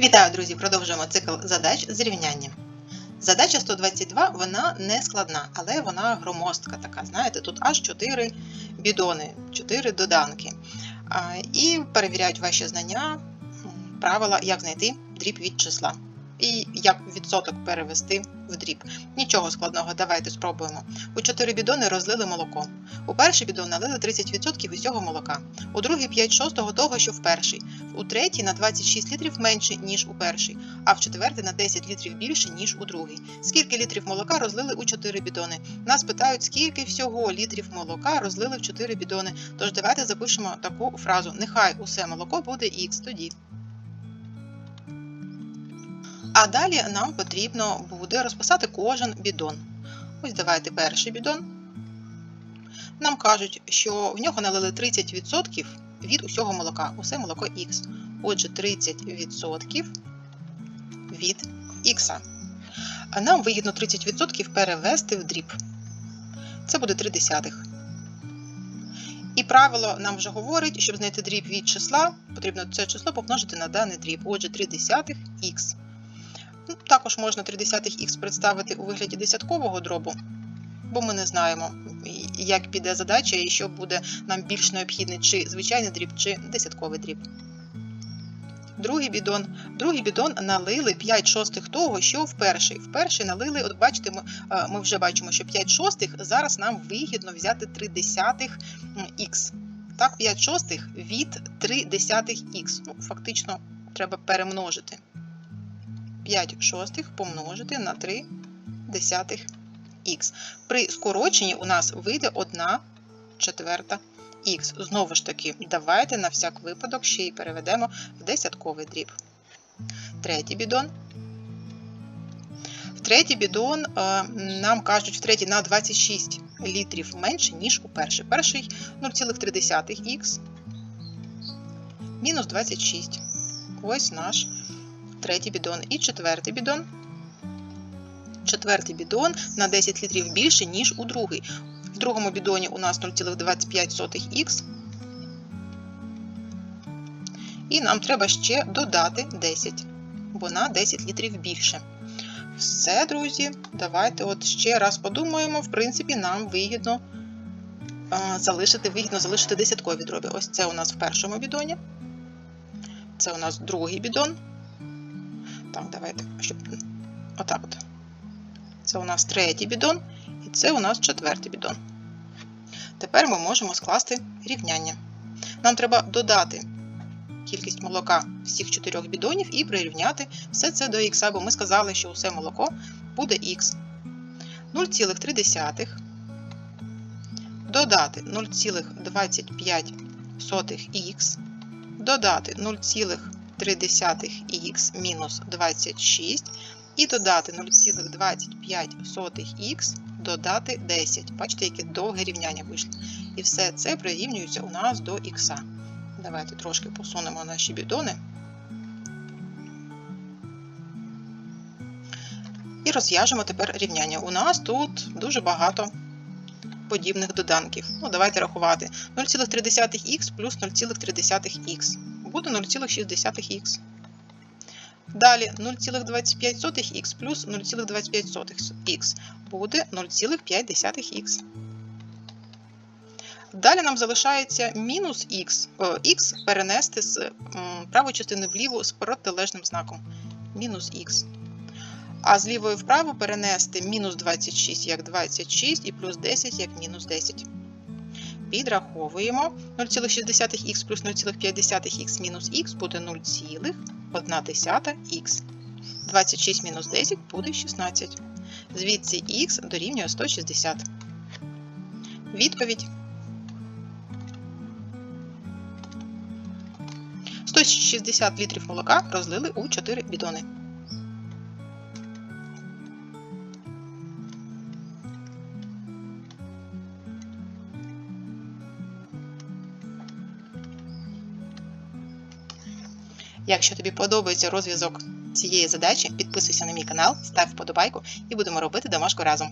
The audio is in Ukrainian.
Вітаю, друзі! Продовжуємо цикл задач з рівнянням. Задача 122 вона не складна, але вона громоздка така. Знаєте, тут аж 4 бідони, 4 доданки. І перевіряють ваші знання, правила, як знайти дріб від числа. І як відсоток перевести в дріб. Нічого складного, давайте спробуємо. У 4 бідони розлили молоко. У перший бідон налили 30% усього молока, у другий 5 шостого того, що в перший, у третій на 26 літрів менше, ніж у перший, а в четвертий на 10 літрів більше, ніж у другий. Скільки літрів молока розлили у 4 бідони? Нас питають, скільки всього літрів молока розлили в 4 бідони. Тож давайте запишемо таку фразу: Нехай усе молоко буде Х тоді. А далі нам потрібно буде розписати кожен бідон. Ось давайте перший бідон. Нам кажуть, що в нього налили 30% від усього молока, усе молоко Х. Отже, 30% від Х. Нам вигідно 30% перевести в дріб. Це буде 3 десятих. І правило нам вже говорить, щоб знайти дріб від числа, потрібно це число помножити на даний дріб. Отже, 3 десятих х. Ну, також можна 3 десятих х представити у вигляді десяткового дробу, бо ми не знаємо, як піде задача і що буде нам більш необхідний, чи звичайний дріб, чи десятковий дріб. Другий бідон. Другий бідон налили 5 шостих того, що в перший. В перший налили, от бачите, ми, е, ми вже бачимо, що 5 шостих зараз нам вигідно взяти 3 десятих х. Так, 5 шостих від 3 десятих х. Ну, фактично, треба перемножити. 5 шостих помножити на 3 десятих х. При скороченні у нас вийде 1 четверта х. Знову ж таки, давайте на всяк випадок ще й переведемо в десятковий дріб. Третій бідон. В третій бідон е, нам кажуть, в третій на 26 літрів менше, ніж у перший. Перший 0,3х мінус 26. Ось наш третій бідон. І четвертий бідон. Четвертий бідон на 10 літрів більше, ніж у другий. В другому бідоні у нас 0,25х. І нам треба ще додати 10, бо на 10 літрів більше. Все, друзі, давайте от ще раз подумаємо. В принципі, нам вигідно залишити вигідно залишити десяткові дроби. Ось це у нас в першому бідоні. Це у нас другий бідон. Так, давайте, щоб. Отак от. Це у нас третій бідон, і це у нас четвертий бідон. Тепер ми можемо скласти рівняння. Нам треба додати кількість молока всіх чотирьох бідонів і прирівняти все це до х, бо ми сказали, що усе молоко буде х. 0,3 додати 0,25х, додати 0,3х мінус 26 і додати 0,25х, додати 10. Бачите, яке довге рівняння вийшло. І все це прирівнюється у нас до х. Давайте трошки посунемо наші бідони. І розв'яжемо тепер рівняння. У нас тут дуже багато подібних доданків. Ну, давайте рахувати. 0,3х плюс 0,3х. Буде 0,6х. Далі 0,25х плюс 0,25х буде 0,5х. Далі нам залишається мінус х, х перенести з правої частини вліву з протилежним знаком. Мінус х. А з лівої вправо перенести мінус 26 як 26 і плюс 10 як мінус 10. Підраховуємо 0,6х плюс 0,5х мінус х буде 0,1х. 26 мінус 10 буде 16. Звідси х дорівнює 160. Відповідь. 160 літрів молока розлили у 4 бідони. Якщо тобі подобається розв'язок цієї задачі, підписуйся на мій канал, став вподобайку і будемо робити домашку разом.